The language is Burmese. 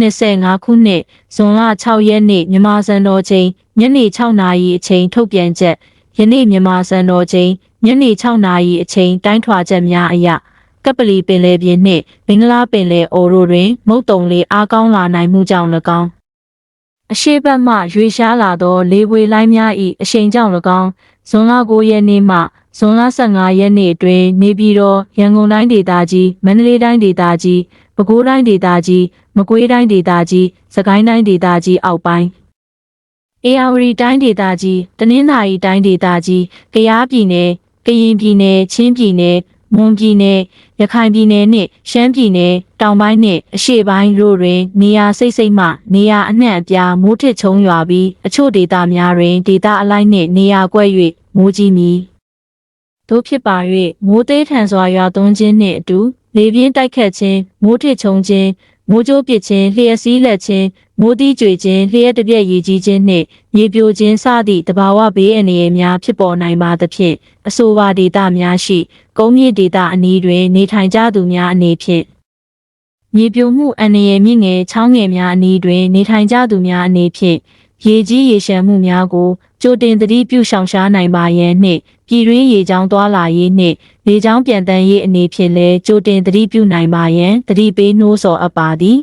25ခုနှစ်ဇွန်လ6ရက်နေ့မြန်မာစံတော်ချိန်ညနေ6နာရီအချိန်ထုတ်ပြန်ချက်ယနေ့မြန်မာစံတော်ချိန်ညနေ6နာရီအချိန်တိုင်းထွာချက်များအရကပလီပင်လယ်ပြင်နှင့်ဘင်္ဂလားပင်လယ်အော်တို့တွင် မုတ်တုံလေးအားကောင်းလာနိုင်မှုကြောင့်၎င်းအရှိတ်ဘက်မှရွေရှားလာသောလေပွေလိုင်းများ၏အရှိန်ကြောင့်၎င်းဇွန်လ9ရက်နေ့မှဇွန်လ15ရက်နေ့အတွင်းနေပြည်တော်ရန်ကုန်တိုင်းဒေသကြီးမန္တလေးတိုင်းဒေသကြီး ပဲခူးတိုင်းဒေသကြီးမကွေးတိုင်းဒေသကြီးစကိုင်းတိုင်းဒေသကြီးအောက်ပိုင်းအေရဝတီတိုင်းဒေသကြီးတနင်္သာရီတိုင်းဒေသကြီးကယားပြည်နယ်ကရင်ပြည်နယ်ချင်းပြည်နယ်မွန်ပြည်နယ်ရခိုင်ပြည်နယ်နှင့်ရှမ်းပြည်နယ်တောင်ပိုင်းနှင့်အရှေ့ပိုင်းတို့တွင် နေရာစိတ်စိတ်မှနေရာအနှံ့အပြားမိုးထစ်ချုံရွာပြီးအချို့ဒေသများတွင်ဒေသအလိုက်နှင့်နေရာကွက်၍မိုးကြီးမည်တို့ဖြစ်ပါ၍မိုးသေးထန်စွာရွာသွန်းခြင်းနှင့်အတူ လေပြင်းတိုက်ခတ်ခြင်းမိုးထစ်ချုံခြင်းမိုးကြိုးပစ်ခြင်းလျှက်စီးလက်ခြင်းမိုးသီးကြွေခြင်းလျှက်တစ်ပြက်ရည်ကြီးခြင်းနှင့်မြေပြိုခြင်းစသည့်တဘာဝဘေးအန္တရာယ်များဖြစ်ပေါ်နိုင်ပါသဖြင့်အဆိုပါဒေသများရှိကုန်းမြင့်ဒေသအနီးတွင် နေထိုင်ကြသူများအနေဖြင့်မြေပြိုမှုအန္တရာယ်မြင့်ငယ်ချောင်းငယ်များအနီးတွင် နေထိုင်ကြသူများအနေဖြင့်ရေကြီးရေရှမ်းမှုများကို ကြိုတင်သတိပြုရှောင်ရှားနိုင်ပါရန်နှင့်ပြည်တွင်းရေကြောင်းသွားလာရေးနှင့်လေကြောင်းပြန်တန်းရေးအနေဖြင့်လည်းကြိုတင်သတိပြုနိုင်ပါရန်သတိပေးနှိုးဆော်အပ်ပါသည်